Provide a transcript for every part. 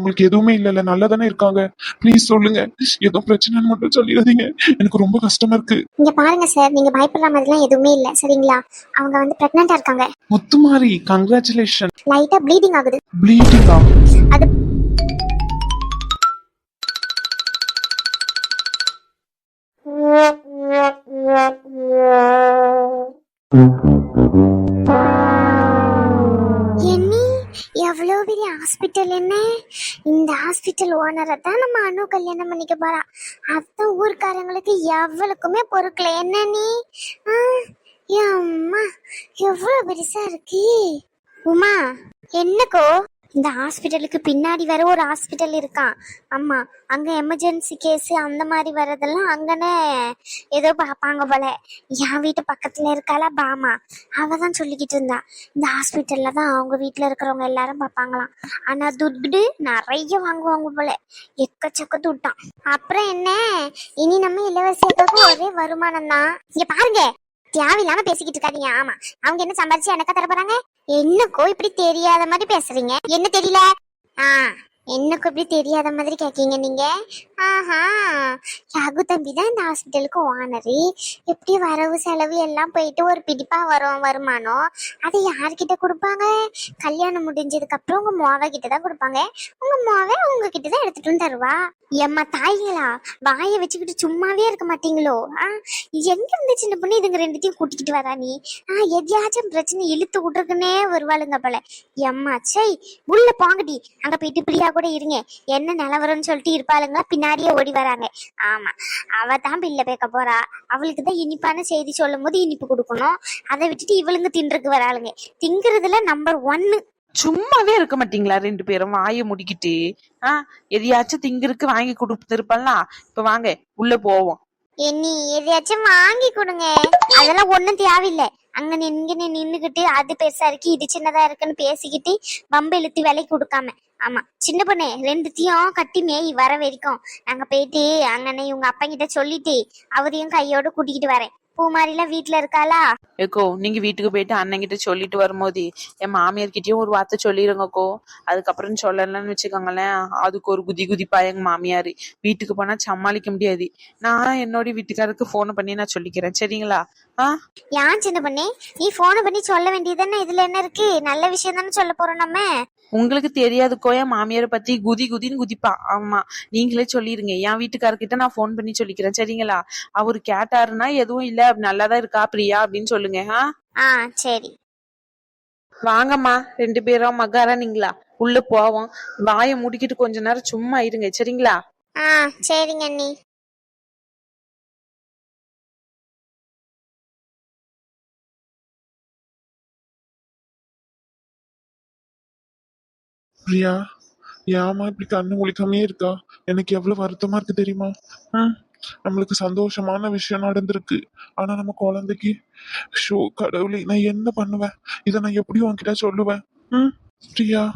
அவங்களுக்கு எதுவுமே இல்லைல்ல நல்லா தானே இருக்காங்க. ப்ளீஸ் சொல்லுங்க. எதுவும் பிரச்சனைன்னு மட்டும் சொல்லிடாதீங்க. எனக்கு ரொம்ப கஷ்டமா இருக்கு. இங்க பாருங்க சார் நீங்க பயப்படுற மாதிரிலாம் எதுவுமே இல்ல. சரிங்களா? அவங்க வந்து பிரெக்னெண்டா இருக்காங்க. முத்துமாரி கங்க்ராச்சுலேஷன் லைட்டா ப்ளீடிங் ஆகுது. ப்ளீடிங்கா அது என்னி ஹாஸ்பிட்டல் என்ன? இந்த ஹாஸ்பிட்டல் ஓனரை தான் நம்ம அனு கல்யாணம் பண்ணிக்க போறா. அதான் ஊர்க்காரங்களுக்கு எவ்வளவுக்குமே பொறுக்கல. என்ன நீ? அம்மா எவ்வளவு பெருசா இருக்கு. உமா என்னக்கோ? இந்த ஹாஸ்பிட்டலுக்கு பின்னாடி வேற ஒரு ஹாஸ்பிட்டல் இருக்கான். ஆமா அங்க எமர்ஜென்சி கேஸ் அந்த மாதிரி வர்றதெல்லாம் அங்கனே ஏதோ பார்ப்பாங்க போல. என் வீட்டு பக்கத்துல இருக்காளா பாமா. அவதான் சொல்லிக்கிட்டு இருந்தா. இந்த ஹாஸ்பிட்டல்ல தான் அவங்க வீட்டில் இருக்கிறவங்க எல்லாரும் பார்ப்பாங்களாம். ஆனா துட்டு நிறைய வாங்குவாங்க போல. எக்கச்சக்க துட்டான். அப்புறம் என்ன? இனி நம்ம இலவசியத்துக்கு ஒரே வருமானம் தான். இங்க பாருங்க. தேவையில்லாம பேசிக்கிட்டு இருக்காதீங்க. ஆமா. அவங்க என்ன சம்பாதிச்சு எனக்கா தர போறாங்க என்னக்கோ இப்படி தெரியாத மாதிரி பேசுறீங்க? என்ன தெரியல? ஆ. என்ன இப்படி தெரியாத மாதிரி கேட்கீங்க நீங்க? ஆஹா. ரகு தம்பி தான் இந்த ஹாஸ்பிட்டலுக்கு ஓனரு எப்படி வரவு செலவு எல்லாம் போயிட்டு ஒரு பிடிப்பா வரும் வருமானம்? அதை யார்கிட்ட கொடுப்பாங்க? கல்யாணம் முடிஞ்சதுக்கு அப்புறம் உங்க மோவை கிட்ட தான் கொடுப்பாங்க. உங்க மோவை உங்க கிட்ட தான் எடுத்துட்டு வந்து தருவா? எம்மா தாய்களா வாயை வச்சுக்கிட்டு சும்மாவே இருக்க மாட்டீங்களோ? ஆ எங்க இருந்து சின்ன பொண்ணு இதுங்க ரெண்டுத்தையும் கூட்டிக்கிட்டு வரா நீ? ஆ எதையாச்சும் பிரச்சனை இழுத்து விட்டுருக்குன்னே வருவாளுங்க போல. எம்மா சை உள்ள போங்கடி. அங்க போயிட்டு பிரியா கூட இருங்க. என்ன நிலவரம்னு சொல்லிட்டு இருப்பாளுங்க பின்னாடியே ஓடி வராங்க. ஆமா. அவ தான் பிள்ளை பேக்க போறா. அவளுக்கு தான் இனிப்பான செய்தி சொல்லும் போது இனிப்பு கொடுக்கணும். அதை விட்டுட்டு இவளுங்க தின்றதுக்கு வராளுங்க. திங்கிறதுல நம்பர் ஒன்னு சும்மாவே இருக்க மாட்டீங்களா ரெண்டு பேரும்? வாயை முடிக்கிட்டு. ஆ எதையாச்சும் திங்கிருக்கு வாங்கி கொடுத்துருப்பலாம் இப்ப வாங்க உள்ள போவோம். என்னி எதையாச்சும் வாங்கி கொடுங்க. அதெல்லாம் ஒண்ணும் தேவையில்லை. அங்க நின்று நின்னுகிட்டு அது பெருசா இருக்கு இது சின்னதா இருக்குன்னு பேசிக்கிட்டு வம்பு இழுத்து விலைக்கு கொடுக்காம. ஆமா. சின்ன பொண்ணு ரெண்டுத்தையும் கட்டி மேய் வர வரைக்கும். நாங்க போயிட்டு அங்கனே இவங்க அப்பா கிட்ட சொல்லிட்டு அவரையும் கையோட கூட்டிக்கிட்டு வரேன். பூமாரிலாம் வீட்டுல இருக்காளா? ஏக்கோ நீங்க வீட்டுக்கு போயிட்டு அண்ணன்கிட்ட சொல்லிட்டு வரும்போது என் மாமியார் கிட்டயும் ஒரு வார்த்தை சொல்லிருங்கக்கோ அதுக்கப்புறம் சொல்லலன்னு வச்சுக்கோங்களேன் அதுக்கு ஒரு குதி குதிப்பா எங்க மாமியார். வீட்டுக்கு போனா சமாளிக்க முடியாது. நான் என்னோட வீட்டுக்காருக்கு போன் பண்ணி நான் சொல்லிக்கிறேன். சரிங்களா? ஏன் சின்ன பொண்ணு? நீ போனை பண்ணி சொல்ல வேண்டியதுதானே? இதுல என்ன இருக்கு? நல்ல விஷயம் தானே சொல்ல போறோம் நம்ம. உங்களுக்கு தெரியாதுக்கோ என் மாமியாரை பத்தி குதி குதின்னு குதிப்பா. ஆமா நீங்களே சொல்லிருங்க. என் வீட்டுக்காரர்கிட்ட நான் ஃபோன் பண்ணி சொல்லிக்கிறேன் சரிங்களா? அவரு கேட்டாருன்னா எதுவும் இல்ல. நல்லாதான் இருக்கா பிரியா? அப்படின்னு சொல்லுங்க ஆ? ஆ சரி. வாங்கம்மா. ரெண்டு பேரும் மகாராணிங்களா? உள்ள போவோம். வாயை முடிக்கிட்டு கொஞ்ச நேரம் சும்மா இருங்க சரிங்களா? ஆ சரிங்க அண்ணி. பிரியா ஏமா இப்படி கண்ணு முழிக்காமே இருக்கா? எனக்கு எவ்வளவு வருத்தமா இருக்கு தெரியுமா? ம் நம்மளுக்கு சந்தோஷமான விஷயம் நடந்திருக்கு. ஆனா நம்ம குழந்தைக்கு ஷோ கடவுளே நான் என்ன பண்ணுவேன்? இதை நான் எப்படி உன்கிட்ட சொல்லுவேன்? ம் பிரியா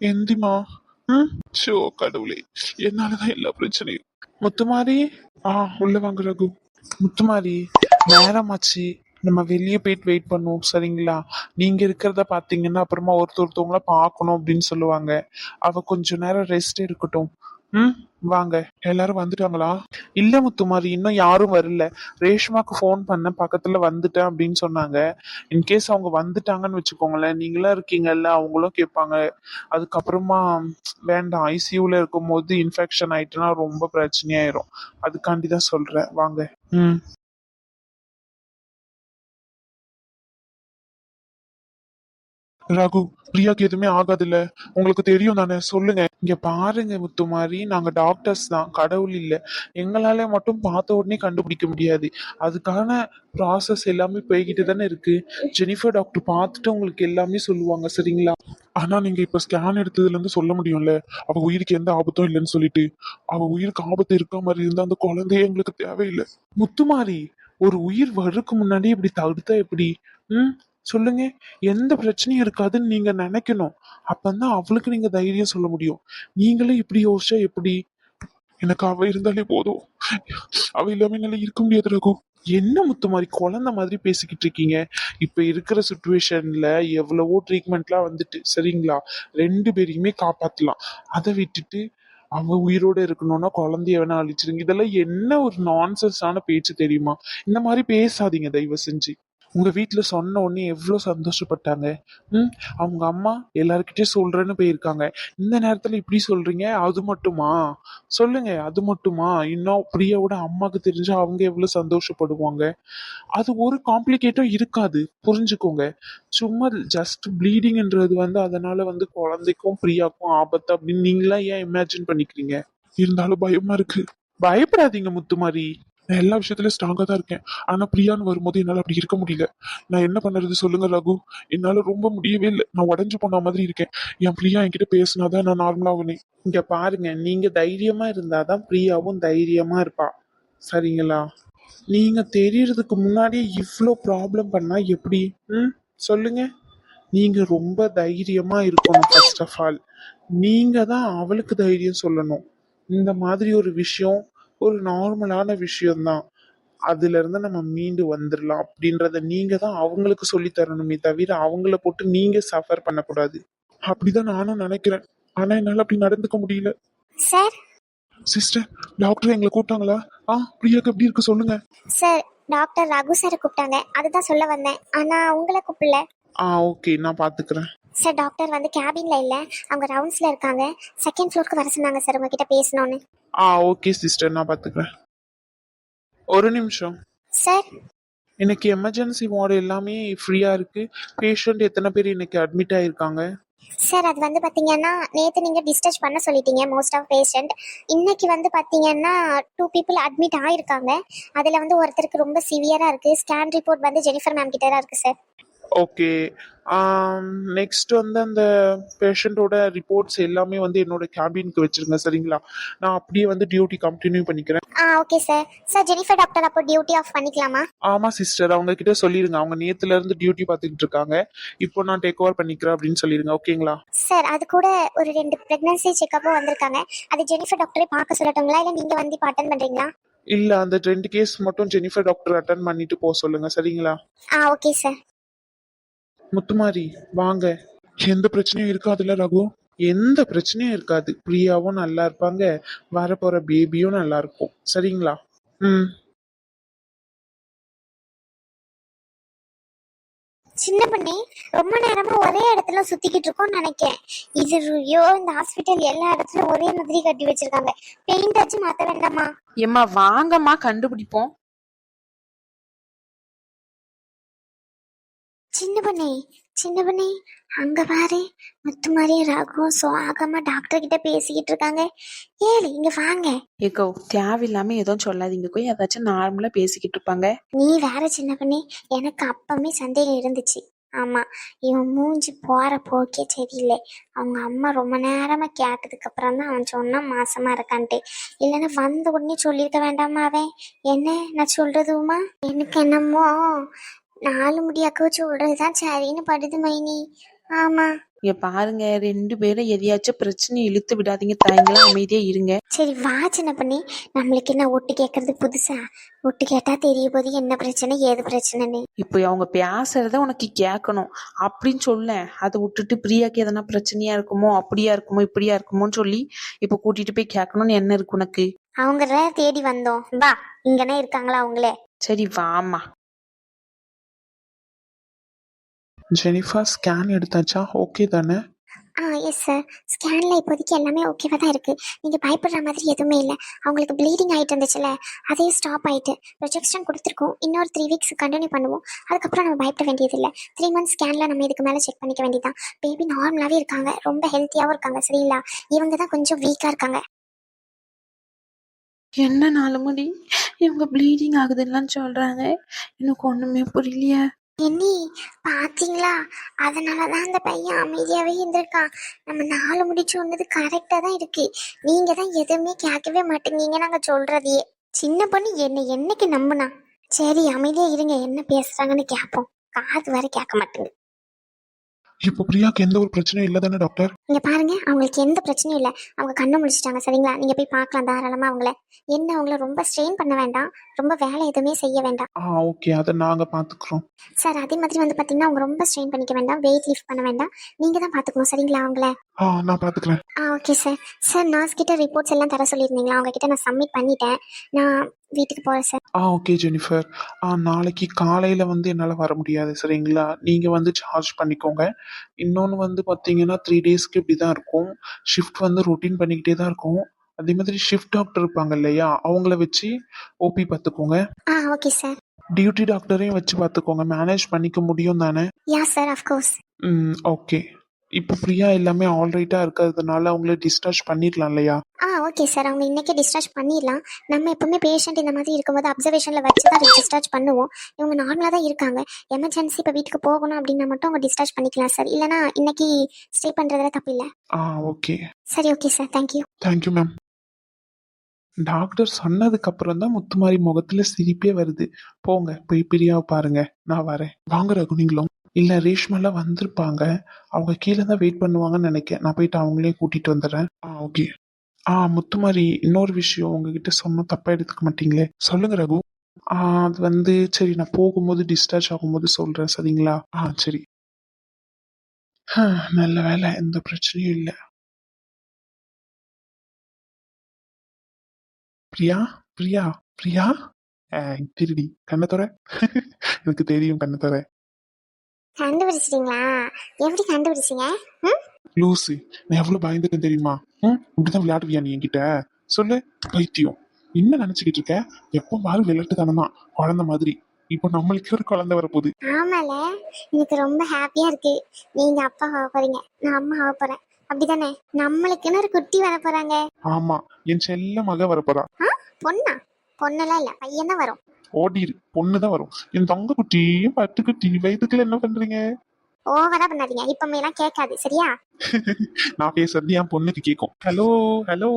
எந்திமா. ம் ஷோ கடவுளே என்னாலதான் எல்லா பிரச்சனையும். முத்துமாரி? ஆ உள்ள வாங்க ரகு. முத்துமாரி நேரமாச்சு. நம்ம வெளியே போயிட்டு வெயிட் பண்ணுவோம் சரிங்களா? நீங்க இருக்கிறத பாத்தீங்கன்னா அப்புறமா ஒருத்தர் ஒருத்தவங்கள பார்க்கணும் அப்படின்னு சொல்லுவாங்க. அவ கொஞ்ச நேரம் ரெஸ்ட் இருக்கட்டும் ம் வாங்க. எல்லாரும் வந்துட்டாங்களா? இல்ல முத்துமாரி இன்னும் யாரும் வரல. ரேஷ்மாக்கு ஃபோன் பண்ண பக்கத்துல வந்துட்டேன் அப்படின்னு சொன்னாங்க. இன்கேஸ் அவங்க வந்துட்டாங்கன்னு வச்சுக்கோங்களேன் நீங்களா இருக்கீங்கல்ல அவங்களும் கேட்பாங்க. அதுக்கப்புறமா வேண்டாம் ஐசியூல இருக்கும்போது இன்ஃபெக்ஷன் ஆயிட்டுனா ரொம்ப பிரச்சனையாயிரும். அதுக்காண்டி தான் சொல்றேன். வாங்க. ம். ரகு பிரியாக்கு எதுவுமே ஆகாதுல்ல? உங்களுக்கு தெரியும் தானே? சொல்லுங்க. இங்க பாருங்க முத்துமாரி நாங்க டாக்டர்ஸ் தான். கடவுள் இல்ல. எங்களால மட்டும் பார்த்த உடனே கண்டுபிடிக்க முடியாது. அதுக்கான ப்ராசஸ் எல்லாமே போய்கிட்டு தானே இருக்கு. ஜெனிஃபர் டாக்டர் பார்த்துட்டு உங்களுக்கு எல்லாமே சொல்லுவாங்க சரிங்களா? ஆனா நீங்க இப்ப ஸ்கேன் எடுத்ததுல இருந்து சொல்ல முடியும்ல? அவ உயிருக்கு எந்த ஆபத்தும் இல்லைன்னு சொல்லிட்டு. அவ உயிருக்கு ஆபத்து இருக்க மாதிரி இருந்தா அந்த குழந்தைய எங்களுக்கு தேவையில்லை. முத்துமாரி ஒரு உயிர் வர்றதுக்கு முன்னாடி இப்படி தடுத்தா எப்படி? ம்? சொல்லுங்க எந்த பிரச்சனையும் இருக்காதுன்னு நீங்க நினைக்கணும். அப்பந்தான் அவளுக்கு நீங்க தைரியம் சொல்ல முடியும். நீங்களே இப்படி யோசிச்சா எப்படி? எனக்கு அவ இருந்தாலே போதும். அவ இல்லாம என்னால இருக்க முடியாது ரகு. என்ன முத்து மாதிரி குழந்தை மாதிரி பேசிக்கிட்டு இருக்கீங்க? இப்ப இருக்கிற சுச்சுவேஷன்ல எவ்வளவோ ட்ரீட்மெண்ட்லாம் வந்துட்டு சரிங்களா? ரெண்டு பேரையுமே காப்பாத்தலாம். அதை விட்டுட்டு அவ உயிரோட இருக்கணும்னா குழந்தைய வேணா அழிச்சிருங்க. இதெல்லாம் என்ன ஒரு நான்சென்ஸான பேச்சு தெரியுமா? இந்த மாதிரி பேசாதீங்க தயவு செஞ்சு. உங்க வீட்டுல சொன்ன உடனே எவ்வளவு சந்தோஷப்பட்டாங்க? ம் அவங்க அம்மா எல்லாருக்கிட்டே சொல்றேன்னு போயிருக்காங்க. இந்த நேரத்துல இப்படி சொல்றீங்க? அது மட்டுமா? சொல்லுங்க அது மட்டுமா? இன்னும் பிரியாவோட அம்மாக்கு தெரிஞ்சா அவங்க எவ்வளவு சந்தோஷப்படுவாங்க? அது ஒரு காம்ப்ளிகேட்டும் இருக்காது. புரிஞ்சுக்கோங்க. சும்மா ஜஸ்ட் ப்ளீடிங்ன்றது வந்து அதனால வந்து குழந்தைக்கும் பிரியாக்கும் ஆபத்து அப்படின்னு நீங்களா ஏன் இமேஜின் பண்ணிக்கிறீங்க? இருந்தாலும் பயமா இருக்கு. பயப்படாதீங்க முத்துமாரி. நான் எல்லா விஷயத்துலையும் ஸ்ட்ராங்காக தான் இருக்கேன். ஆனால் பிரியான்னு வரும்போது என்னால் அப்படி இருக்க முடியல. நான் என்ன பண்ணுறது சொல்லுங்க ரகு. என்னால் ரொம்ப முடியவே இல்லை. நான் உடஞ்சு போன மாதிரி இருக்கேன். என் பிரியா என்கிட்ட பேசினாதான் நான் நார்மலா இங்கே பாருங்க. நீங்கள் தைரியமாக இருந்தால் தான் பிரியாவும் தைரியமாக இருப்பா. சரிங்களா? நீங்கள் தெரியறதுக்கு முன்னாடியே இவ்வளோ ப்ராப்ளம் பண்ணால் எப்படி? ம்? சொல்லுங்கள் நீங்கள் ரொம்ப தைரியமாக இருக்கணும் ஃபர்ஸ்ட் ஆஃப் ஆல் நீங்கள் தான் அவளுக்கு தைரியம் சொல்லணும். இந்த மாதிரி ஒரு விஷயம் ஒரு நார்மலான விஷயம்தான். அதுல இருந்து நம்ம மீண்டு வந்துடலாம் அப்படின்றத நீங்க தான் அவங்களுக்கு சொல்லி தரணுமே தவிர அவங்கள போட்டு நீங்க சஃபர் பண்ணக்கூடாது. அப்படிதான் நானும் நினைக்கிறேன். ஆனா என்னால அப்படி நடந்துக்க முடியல. சார். சிஸ்டர் டாக்டர் எங்களை கூப்பிட்டாங்களா? ஆ பிரியாக்கு எப்படி இருக்கு சொல்லுங்க. சார் டாக்டர் ரகு சார் கூப்பிட்டாங்க. அதுதான் சொல்ல வந்தேன். ஆனா உங்களை கூப்பிடல. ஆ ஓகே நான் பாத்துக்கிறேன். சார் டாக்டர் வந்து கேபின்ல இல்ல. அவங்க ரவுண்ட்ஸ்ல இருக்காங்க. செகண்ட் ஃப்ளோருக்கு வர சொன்னாங்க சார் உங்ககிட்ட பேசணும்னு. ஆ ஓகே சிஸ்டர் நான் பாத்துக்கிறேன் ஒரு நிமிஷம். சார். இன்னைக்கு எமர்ஜென்சி வார்டு எல்லாமே ஃப்ரீயா இருக்கு. பேஷண்ட் எத்தனை பேர் இன்னைக்கு அட்மிட் ஆயிருக்காங்க? சார் அது வந்து பாத்தீங்கன்னா நேத்து நீங்க டிஸ்சார்ஜ் பண்ண சொல்லிட்டீங்க மோஸ்ட் ஆஃப் பேஷண்ட் இன்னைக்கு வந்து பாத்தீங்கன்னா டூ பீப்புள் அட்மிட் ஆயிருக்காங்க. அதுல வந்து ஒருத்தருக்கு ரொம்ப சிவியரா இருக்கு. ஸ்கேன் ரிப்போர்ட் வந்து ஜெனிஃபர் மேம் கிட்ட தான் இருக்கு சார். ஓகே நெக்ஸ்ட் வந்து அந்த பேஷண்ட்டோட ரிப்போர்ட்ஸ் எல்லாமே வந்து என்னோட கேபினுக்கு வச்சிருங்க சரிங்களா? நான் அப்படியே வந்து டியூட்டி கண்டினியூ பண்ணிக்கிறேன். ஆ okay sir sir Jennifer doctor அப்போ டியூட்டி ஆஃப் பண்ணிக்கலாமா? ஆமா சிஸ்டர் அவங்க கிட்ட சொல்லிருங்க. அவங்க நேத்துல இருந்து டியூட்டி பார்த்துக்கிட்டு இருக்காங்க. இப்போ நான் டேக் ஓவர் பண்ணிக்கிறேன் அப்படின்னு சொல்லிருங்க ஓகேங்களா சார் அது கூட ஒரு ரெண்டு பிரெக்னன்சி செக்கப்பும் வந்திருக்காங்க. அது ஜெனிஃபர் டாக்டரே பார்க்க சொல்லட்டுங்களா? இல்லை நீங்க வந்து அட்டன் பண்றீங்களா? இல்ல அந்த ரெண்டு கேஸ் மட்டும் ஜெனிஃபர் டாக்டர் அட்டன் பண்ணிட்டு போக சொல்லுங்க சரிங்களா? ஆ ஓகே சார் முத்துமாரி வாங்க. எந்த பிரச்சனையும் இருக்காதுல்ல ரகு? எந்த பிரச்சனையும் இருக்காது. பிரியாவும் நல்லா இருப்பாங்க. வரப்போற பேபியும் நல்லா இருக்கும். சரிங்களா? ம். சின்ன பண்ணி ரொம்ப நேரமா ஒரே இடத்துல சுத்திக்கிட்டு இருக்கோம்னு நினைக்கிறேன். இது ஐயோ இந்த ஹாஸ்பிட்டல் எல்லா இடத்துலயும் ஒரே மாதிரி கட்டி வச்சிருக்காங்க. பெயிண்ட் வச்சு மாத்த வேண்டாமா? ஏம்மா வாங்கம்மா கண்டுபிடிப்போம். சின்ன பண்ணி சின்ன பண்ணி அங்க பாரு. முத்துமாரி ரகு சுவாகமா டாக்டர் கிட்ட பேசிக்கிட்டு இருக்காங்க. ஏழு இங்க வாங்க. ஏக்கோ தேவையில்லாம எதுவும் சொல்லாதீங்கக்கோ ஏதாச்சும் நார்மலா பேசிக்கிட்டு இருப்பாங்க. நீ வேற சின்ன பண்ணி எனக்கு அப்பமே சந்தேகம் இருந்துச்சு. ஆமா இவன் மூஞ்சி போற போக்கே சரியில்லை. அவங்க அம்மா ரொம்ப நேரமா கேட்டதுக்கு அப்புறம் தான் அவன் சொன்னான் மாசமா இருக்கான்ட்டு. இல்லைன்னா வந்த உடனே சொல்லியிருக்க வேண்டாமா அவன்? என்ன நான் சொல்றதுமா? எனக்கு என்னமோ நாலு முடியாக்க சொல்றதுதான் சரின்னு படுது மைனி. ஆமா. இங்க பாருங்க ரெண்டு பேரும் எதையாச்சும் பிரச்சனை இழுத்து விடாதீங்க. தாயங்களாம் அமைதியா இருங்க. சரி வா சின்ன பண்ணி. நம்மளுக்கு என்ன ஒட்டு கேட்கறது புதுசா? ஒட்டு கேட்டா தெரிய போது என்ன பிரச்சனை ஏது பிரச்சனைன்னு. இப்போ அவங்க பேசுறத உனக்கு கேட்கணும் அப்படின்னு சொல்ல. அதை விட்டுட்டு பிரியாக்கு எதனா பிரச்சனையா இருக்குமோ அப்படியா இருக்குமோ இப்படியா இருக்குமோன்னு சொல்லி இப்போ கூட்டிட்டு போய் கேட்கணும்னு என்ன இருக்கு உனக்கு? அவங்க தேடி வந்தோம். வா இங்கனே இருக்காங்களா அவங்களே? சரி வாமா ஜெனிஃபர் ஸ்கேன் எடுத்தாச்சா? ஓகே தானே? ஆ எஸ் சார் ஸ்கேனில் இப்போதைக்கு எல்லாமே ஓகேவா தான் இருக்குது நீங்கள் பயப்படுற மாதிரி எதுவுமே இல்லை. அவங்களுக்கு ப்ளீடிங் ஆகிட்டு இருந்துச்சுல அதே ஸ்டாப் ஆகிட்டு ப்ரொஜெக்ஷன் கொடுத்துருக்கோம். இன்னொரு த்ரீ வீக்ஸ் கண்டினியூ பண்ணுவோம். அதுக்கப்புறம் நம்ம பயப்பட வேண்டியதில்லை. த்ரீ மந்த்ஸ் ஸ்கேனில் நம்ம இதுக்கு மேலே செக் பண்ணிக்க வேண்டியதான் பேபி நார்மலாகவே இருக்காங்க. ரொம்ப ஹெல்த்தியாகவும் இருக்காங்க. சரிங்களா? இவங்க தான் கொஞ்சம் வீக்காக இருக்காங்க. என்ன நாலு முடி இவங்க ப்ளீடிங் ஆகுதுன்னு சொல்றாங்க. எனக்கு ஒண்ணுமே புரியலையே. என்னி பாத்தீங்களா? அதனால தான் அந்த பையன் அமைதியாவே இருந்திருக்கான். நம்ம நாலு முடிச்சு சொன்னது கரெக்டா தான் இருக்கு. நீங்க தான் எதுவுமே கேட்கவே மாட்டேங்கீங்க நாங்க சொல்றதையே. சின்ன பொண்ணு என்ன என்னைக்கு நம்புனா? சரி அமைதியா இருங்க. என்ன பேசுறாங்கன்னு கேட்போம். காது வரை கேட்க மாட்டேங்குது. இப்போ பிரியாக்கு எந்த ஒரு பிரச்சனையும் இல்லை தானே டாக்டர் இங்க பாருங்க அவங்களுக்கு எந்த பிரச்சனையும் இல்லை. அவங்க கண்ணு முடிச்சிட்டாங்க சரிங்களா? நீங்க போய் பார்க்கலாம் தாராளமா அவங்கள. என்ன அவங்கள ரொம்ப ஸ்ட்ரெயின் பண்ண வேண்டாம். ரொம்ப வேலை எதுவுமே செய்ய வேண்டாம். ஆ ஓகே. அதை நாங்கள் பார்த்துக்குறோம் சார் அதே மாதிரி வந்து பாத்தீங்கன்னா அவங்க ரொம்ப ஸ்ட்ரெயின் பண்ணிக்க வேண்டாம். வெயிட் லிஃப்ட் பண்ண வேண்டாம். நீங்க தான் பாத்துக்கணும் சரிங்களா அவங்கள? ஆ நான் பார்த்துக்கிறேன் ஆ ஓகே சார் சார் நர்ஸ் கிட்ட ரிப்போர்ட்ஸ் எல்லாம் தர சொல்லியிருந்தீங்களா? அவங்க கிட்ட நான் சப்மிட் பண்ணிட்டேன். நான் வீட்டுக்கு போறேன் சார் ஆ ஓகே ஜெனிஃபர் ஆ நாளைக்கு காலையில் வந்து என்னால் வர முடியாது சரிங்களா? நீங்கள் வந்து சார்ஜ் பண்ணிக்கோங்க. இன்னொன்று வந்து பார்த்தீங்கன்னா த்ரீ டேஸ்க்கு இப்படி தான் இருக்கும். ஷிஃப்ட் வந்து ரொட்டீன் பண்ணிக்கிட்டே தான் இருக்கும். அதே மாதிரி ஷிஃப்ட் டாக்டர் இருப்பாங்க இல்லையா அவங்கள வச்சு ஓபி பார்த்துக்கோங்க. ஆ ஓகே சார் டியூட்டி டாக்டரையும் வச்சு பார்த்துக்கோங்க மேனேஜ் பண்ணிக்க முடியும் தானே? யா சார் அஃப்கோர்ஸ் ம் ஓகே இப்போ ஃப்ரீயா எல்லாமே ஆல்ரைட்டாக இருக்கிறதுனால அவங்கள டிஸ்சார்ஜ் பண்ணிடலாம் இல்லையா? ஆ ஓகே சார் அவங்க இன்னைக்கே டிஸ்சார்ஜ் பண்ணிடலாம். நம்ம எப்பவுமே பேஷண்ட் இந்த மாதிரி இருக்கும்போது அப்சர்வேஷனில் வச்சு தான் டிஸ்சார்ஜ் பண்ணுவோம். இவங்க நார்மலாக தான் இருக்காங்க. எமர்ஜென்சி இப்போ வீட்டுக்கு போகணும் அப்படின்னா மட்டும் அவங்க டிஸ்சார்ஜ் பண்ணிக்கலாம் சார் இல்லைனா இன்னைக்கு ஸ்டே பண்ணுறதுல தப்பு இல்லை. ஆ ஓகே சரி okay sir thank you thank you ma'am doctor சொன்னதுக்கு அப்புறம் தான் முத்துமாரி முகத்துல சிரிப்பே வருது. போங்க போய் பிரியாவை பாருங்க. நான் வரேன். வாங்க ரகு நீங்களும். இல்ல ரேஷ்மாலாம் வந்திருப்பாங்க. அவங்க கீழே தான் வெயிட் பண்ணுவாங்கன்னு நினைக்கிறேன் நான் போயிட்டு அவங்களையும் கூட்டிட்டு வந்துடுறேன். ஆ ஓகே ஆ முத்துமாரி இன்னொரு விஷயம் உங்ககிட்ட சொன்ன தப்பா எடுத்துக்க மாட்டீங்களே? சொல்லுங்க ரகு. அது வந்து சரி நான் போகும்போது டிஸ்சார்ஜ் ஆகும்போது சொல்றேன் சரிங்களா? ஆ சரி. நல்ல வேலை எந்த பிரச்சனையும் இல்லை. பிரியா? பிரியா? பிரியா? திருடி. கண்ணை தர எனக்கு தெரியும் கண்ணை தர கண்டுபிடிச்சிட்டீங்களா? எப்படி கண்டுபிடிச்சிங்க? லூசு. நான் எவ்வளவு பயந்துட்டேன் தெரியுமா? ம் இப்படிதான் விளையாடுவியா நீ என்கிட்ட? சொல்லு. பைத்தியம். என்ன நினைச்சுக்கிட்டு இருக்க? எப்போ பாரு விளையாட்டு தான் குழந்தை மாதிரி. இப்போ நம்மளுக்கே ஒரு குழந்தை வரப்போகுது. ஆமால. எனக்கு ரொம்ப ஹாப்பியா இருக்கு. நீங்க அப்பா ஆக போறீங்க. நான் அம்மா ஆக போறேன். அப்படிதானே நம்மளுக்குன்னு ஒரு குட்டி வர போறாங்க ஆமா. என் செல்ல மக வரப்போறா. ஆ? பொண்ணா? பொண்ணெல்லாம் இல்ல. பையன் தான் வரும். ஓடிரு. பொண்ணுதான் வரும். என் தங்க குட்டி பட்டு குட்டி வயிற்றுக்குள்ள என்ன பண்றீங்க? ஓவரா பண்ணாதீங்க. இப்பமே எல்லாம் கேட்காது. சரியா? நான் பேசுறது என் பொண்ணுக்கு கேட்கும். ஹலோ ஹலோ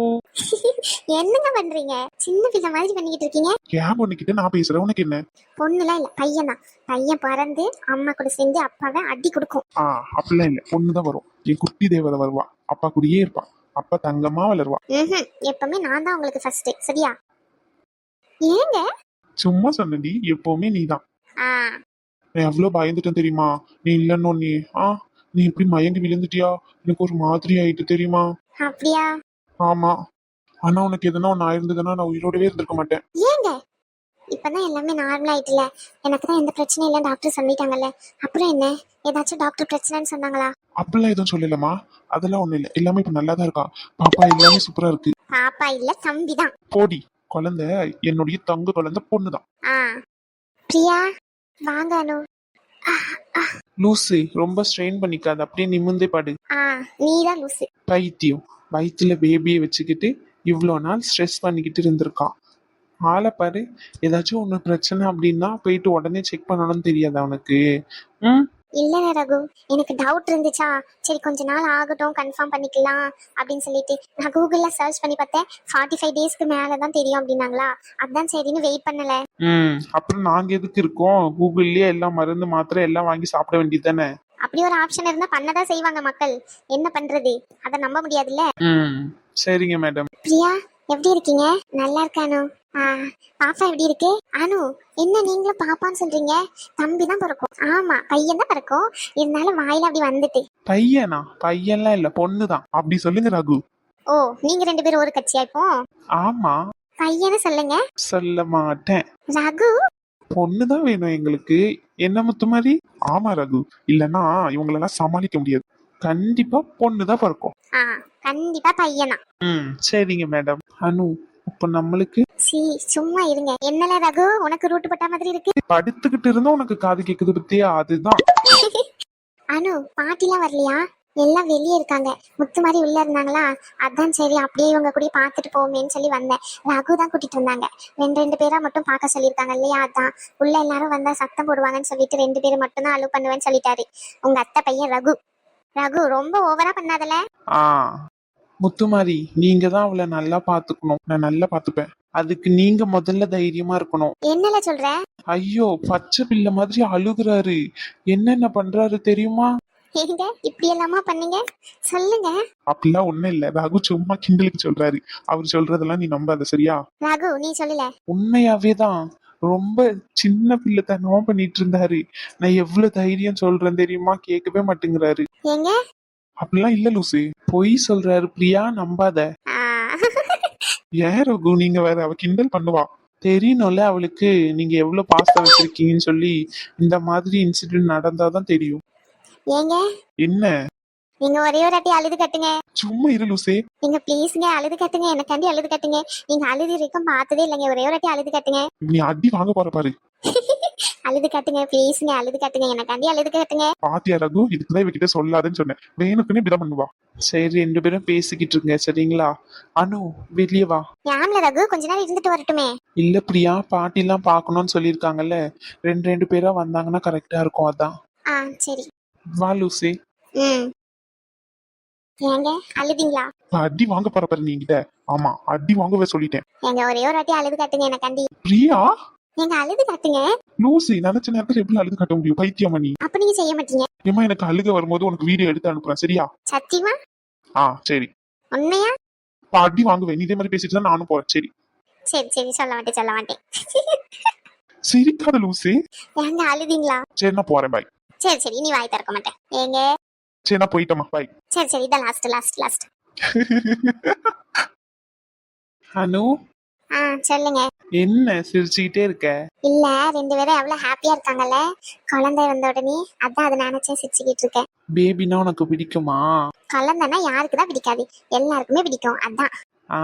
என்னங்க பண்றீங்க? சின்ன பிள்ளை மாதிரி பண்ணிக்கிட்டு இருக்கீங்க. என் பொண்ணுகிட்ட நான் பேசுறேன். உனக்கு என்ன? பொண்ணுலாம் இல்ல. பையன் தான். பையன் பிறந்து அம்மா கூட சேர்ந்து அப்பாவை அடி கொடுக்கும். ஆ அப்படிலாம் இல்ல. பொண்ணுதான் வரும். என் குட்டி தேவதை வருவா. அப்பா கூடயே இருப்பா. அப்பா தங்கமா வளருவா. எப்பவுமே நான் தான் உங்களுக்கு ஃபர்ஸ்ட் சரியா? ஏங்க? சும்மா சொன்னடி எப்பவுமே நீதான். நான் எவ்வளவு பயந்துட்டேன் தெரியுமா? நீ இல்லன்னு நீ ஆ நீ இப்படி மயங்கி விழுந்துட்டியா? எனக்கு ஒரு மாதிரி ஆயிட்டு தெரியுமா? அப்படியா? ஆமா. ஆனா உனக்கு எதனா ஒண்ணு ஆயிருந்ததுன்னா நான் உயிரோடவே இருந்திருக்க மாட்டேன். ஏங்க? இப்பதான் எல்லாமே நார்மல் ஆயிட்டுல. எனக்கு தான் எந்த பிரச்சனையும் இல்லை டாக்டர் சொல்லிட்டாங்கல்ல. அப்புறம் என்ன? ஏதாச்சும் டாக்டர் பிரச்சனைன்னு சொன்னாங்களா? அப்படிலாம் எதுவும் சொல்லலமா அதெல்லாம் ஒண்ணு இல்ல. எல்லாமே இப்ப நல்லா தான் இருக்கா. பாப்பா எல்லாமே சூப்பரா இருக்கு. பாப்பா இல்ல தம்பி தான் போடி. குழந்தை என்னுடைய தங்க குழந்தை பொண்ணுதான். ஆ. பிரியா? வாங்க அனு. லூசு ரொம்ப ஸ்ட்ரெயின் பண்ணிக்காத. அப்படியே நிமிந்தே படு. ஆ நீ தான் லூசு. பைத்தியம். வயிற்றுல பேபியை வச்சுக்கிட்டு இவ்வளோ நாள் ஸ்ட்ரெஸ் பண்ணிக்கிட்டு இருந்திருக்கான். ஆளை பாரு ஏதாச்சும் ஒன்று பிரச்சனை அப்படின்னா போயிட்டு உடனே செக் பண்ணணும்னு தெரியாது அவனுக்கு. ம்? இல்ல ரகு எனக்கு டவுட் இருந்துச்சா? சரி கொஞ்ச நாள் ஆகட்டும் கன்ஃபார்ம் பண்ணிக்கலாம் அப்படின்னு சொல்லிட்டு. நான் கூகுள்ல சர்ச் பண்ணி பார்த்தேன். ஃபார்ட்டி ஃபைவ் டேஸ்க்கு மேல தான் தெரியும் அப்படின்னாங்களா? அதான் சரின்னு வெயிட் பண்ணல. ம் அப்புறம் நாங்கள் எதுக்கு இருக்கோம்? கூகுள்லேயே எல்லாம் மருந்து மாத்திரை எல்லாம் வாங்கி சாப்பிட வேண்டியது தானே அப்படி ஒரு ஆப்ஷன் இருந்தா பண்ணதான் செய்வாங்க மக்கள். என்ன பண்றது? அதை நம்ப முடியாதுல்ல? ம் சரிங்க மேடம் பிரியா எப்படி இருக்கீங்க? நல்லா இருக்கானு. பாப்பா எப்படி இருக்கு? அனு என்ன நீங்களும் பாப்பான்னு சொல்றீங்க? தம்பி தான் பிறக்கும். ஆமா பையன் தான் பிறக்கும். இருந்தாலும் வாயில அப்படி வந்துட்டு. பையனா? பையன்லாம் இல்லை பொண்ணு தான் அப்படி சொல்லுங்க ரகு. ஓ நீங்க ரெண்டு பேரும் ஒரு கட்சியா இப்போ? ஆமா. பையனை சொல்லுங்க. சொல்ல மாட்டேன். ரகு? பொண்ணு தான் வேணும் எங்களுக்கு. என்ன முத்து மாதிரி? ஆமா ரகு. இல்லைன்னா இவங்களெல்லாம் சமாளிக்க முடியாது. கண்டிப்பா பொண்ணு தான் பிறக்கும் கண்டிப்பா பையன். ம் சரிங்க மேடம். அனு இப்போ நம்மளுக்கு சீ சும்மா இருங்க. என்னல ரகு? உனக்கு ரூட்டு பட்டா மாதிரி இருக்கு. படுத்துக்கிட்டு இருந்தா உனக்கு காது கேக்குது பத்தியா? அதுதான். அனு பாட்டிலாம் வரலையா? எல்லாம் வெளியே இருக்காங்க. முத்து மாதிரி உள்ள இருந்தாங்களா? அதான் சரி அப்படியே இவங்க கூட பார்த்துட்டு போவோமேன்னு சொல்லி வந்தேன். ரகு தான் கூட்டிட்டு வந்தாங்க. ரெண்டு ரெண்டு பேரா மட்டும் பார்க்க சொல்லியிருக்காங்க இல்லையா? அதான். உள்ள எல்லாரும் வந்தா சத்தம் போடுவாங்கன்னு சொல்லிட்டு ரெண்டு பேரும் மட்டும் தான் அலோ பண்ணுவேன்னு சொல்லிட்டாரு. உங்க அத்தை பையன் ரகு. ரகு ரொம்ப ஓவரா பண்ணாதல? முத்துமாரி நீங்க தான் அவளை நல்லா பாத்துக்கணும் நான் நல்லா பாத்துப்பேன் அதுக்கு நீங்க முதல்ல தைரியமா இருக்கணும். என்னல சொல்ற? ஐயோ பச்சை பிள்ளை மாதிரி அழுகுறாரு. என்னென்ன பண்றாரு தெரியுமா? ஏங்க இப்படி எல்லாமா பண்ணீங்க? சொல்லுங்க. அப்படிலாம் ஒண்ணும் இல்ல. ரகு சும்மா கிண்டலுக்கு சொல்றாரு. அவர் சொல்றதெல்லாம் நீ நம்பாத சரியா? ரகு நீ சொல்லல. உண்மையாவே தான் ரொம்ப சின்ன பிள்ளைத்தனமா பண்ணிட்டு இருந்தாரு. நான் எவ்வளவு தைரியம் சொல்றேன் தெரியுமா? கேட்கவே மாட்டேங்கிறாரு. ஏங்க அப்படிலாம் இல்ல லூசு. பொய் சொல்றாரு பிரியா நம்பாத. ஏன் ரகு நீங்க வேற அவ கிண்டல் பண்ணுவா. தெரியணும்ல அவளுக்கு நீங்க எவ்வளவு பாசம் வச்சிருக்கீங்கன்னு சொல்லி இந்த மாதிரி இன்சிடென்ட் நடந்தாதான் தெரியும். ஏங்க? என்ன? நீங்க ஒரே ஒரு வாட்டி அழுது கட்டுங்க. சும்மா இரு லூசே. நீங்க ப்ளீஸ்ங்க அழுது கட்டுங்க எனக்காண்டி அழுது கட்டுங்க. நீங்க அழுது இருக்கும் பார்த்ததே இல்லைங்க ஒரே ஒரு வாட்டி அழுது கட்டுங்க. நீ அடி வாங்க போற பாரு. அழுது கட்டுங்க ப்ளீஸ்ங்க அழுது கட்டுங்க எனக்காண்டி அழுது கட்டுங்க. பாத்தியா ரகு இதுக்குதான் இவகிட்ட சொல்லாதுன்னு சொன்னேன். வேணுக்குன்னு இப்படிதான் பண்ணுவா. சரி ரெண்டு பேரும் பேசிக்கிட்டு இருங்க சரிங்களா? அனு வெளியே வா. யாம்ல ரகு கொஞ்ச நேரம் இருந்துட்டு வரட்டுமே. இல்ல பிரியா பாட்டி எல்லாம் பாக்கணும்னு சொல்லியிருக்காங்கல்ல. ரெண்டு ரெண்டு பேரா வந்தாங்கன்னா கரெக்டா இருக்கும் அதான். ஆ சரி. வா லூசி. ம். ஏங்க அழுதிங்களா? அடி வாங்க போற பாரு நீங்கிட்ட ஆமா அடி வாங்கவே சொல்லிட்டேன். ஏங்க ஒரே ஒரு வாட்டி அழுது கட்டுங்க எனக்காண்டி. பிரியா? நீங்க அழுது காட்டுங்க. லூசி நினைச்ச நேரத்துல எப்படி அழுது கட்ட முடியும்? பைத்தியமா நீ அப்ப நீங்க செய்ய மாட்டீங்க. ஏமா எனக்கு அழுக வரும்போது உனக்கு வீடியோ எடுத்து அனுப்புறேன் சரியா? சத்தியமா? ஆ சரி. உண்மையா? அடி வாங்குவேன். இதே மாதிரி பேசிட்டு தான் நானும் போறேன் சரி. சரி சரி சொல்ல மாட்டேன் சொல்ல மாட்டேன். சிரிக்காத லூசி. ஏங்க அழுதிங்களா? சரி நான் போறேன் பாய் சரி சரி நீ வாய் திறக்க மாட்டேன். ஏங்க? சரி நான் போயிட்டேமா பாய் சரி சரி இதான் லாஸ்ட் லாஸ்ட் லாஸ்ட் அனு? ஆ சொல்லுங்க. என்ன சிரிச்சுக்கிட்டே இருக்க? இல்ல ரெண்டு பேரும் எவ்வளவு ஹாப்பியா இருக்காங்கல்ல? குழந்தை வந்த உடனே அதான் அதை நினைச்சே சிரிச்சுக்கிட்டு இருக்கேன். பேபினா உனக்கு பிடிக்குமா? குழந்தைன்னா யாருக்கு தான் பிடிக்காது. எல்லாருக்குமே பிடிக்கும் அதான். ஆ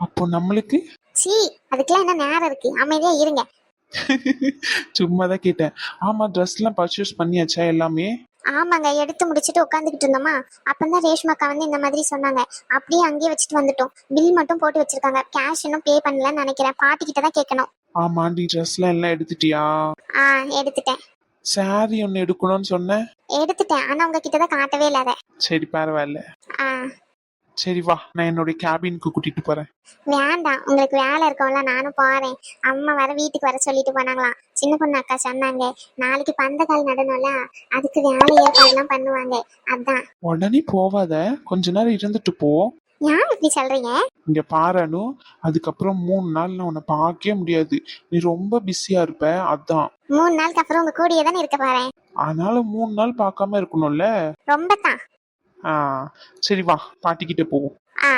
அப்போ நம்மளுக்கு? சீ அதுக்கெல்லாம் என்ன நேரம் இருக்கு? அமைதியா இருங்க. சும்மா தான் கேட்டேன். ஆமா ட்ரெஸ் எல்லாம் பர்ச்சேஸ் பண்ணியாச்சா எல்லாமே? ஆமாங்க எடுத்து முடிச்சிட்டு உட்காந்துக்கிட்டு இருந்தோமா? அப்பதான் ரேஷ்மாக்கா வந்து இந்த மாதிரி சொன்னாங்க. அப்படியே அங்கேயே வச்சுட்டு வந்துட்டோம். பில் மட்டும் போட்டு வச்சிருக்காங்க. கேஷ் இன்னும் பே பண்ணலன்னு நினைக்கிறேன். பாட்டி கிட்ட தான் கேட்கணும். ஆமா நீ ட்ரெஸ்லாம் எல்லாம் எடுத்துட்டியா? ஆ எடுத்துட்டேன். சாரி ஒன்னு எடுக்கணும்னு சொன்னேன் எடுத்துட்டேன். ஆனா உங்ககிட்ட தான் காட்டவே இல்ல அதை. சரி பரவாயில்ல. ஆ. சரி வா நான் என்னுடைய கேபினுக்கு கூட்டிட்டு போறேன். வேண்டாம் உங்களுக்கு வேலை இருக்கும்ல நானும் போறேன். அம்மா வர வீட்டுக்கு வர சொல்லிட்டு போனாங்களாம். சின்ன பொண்ணு அக்கா சொன்னாங்க நாளைக்கு பந்தக்கால் நடணும்ல அதுக்கு வேலை ஏற்பாடுலாம் பண்ணுவாங்க. அதான். உடனே போவாத கொஞ்ச நேரம் இருந்துட்டு போ. ஏன் இப்படி சொல்றீங்க? இங்க பாரனு அதுக்கப்புறம் மூணு நாள் நான் உன்னை பார்க்கவே முடியாது. நீ ரொம்ப பிஸியா இருப்ப அதான். மூணு நாளுக்கு அப்புறம் உங்க கூடியே தானே இருக்க போறேன்? அதனால மூணு நாள் பார்க்காம இருக்கணும்ல? ரொம்ப தான். சரி வா பாட்டிக்கிட்ட போவோம் ஆ.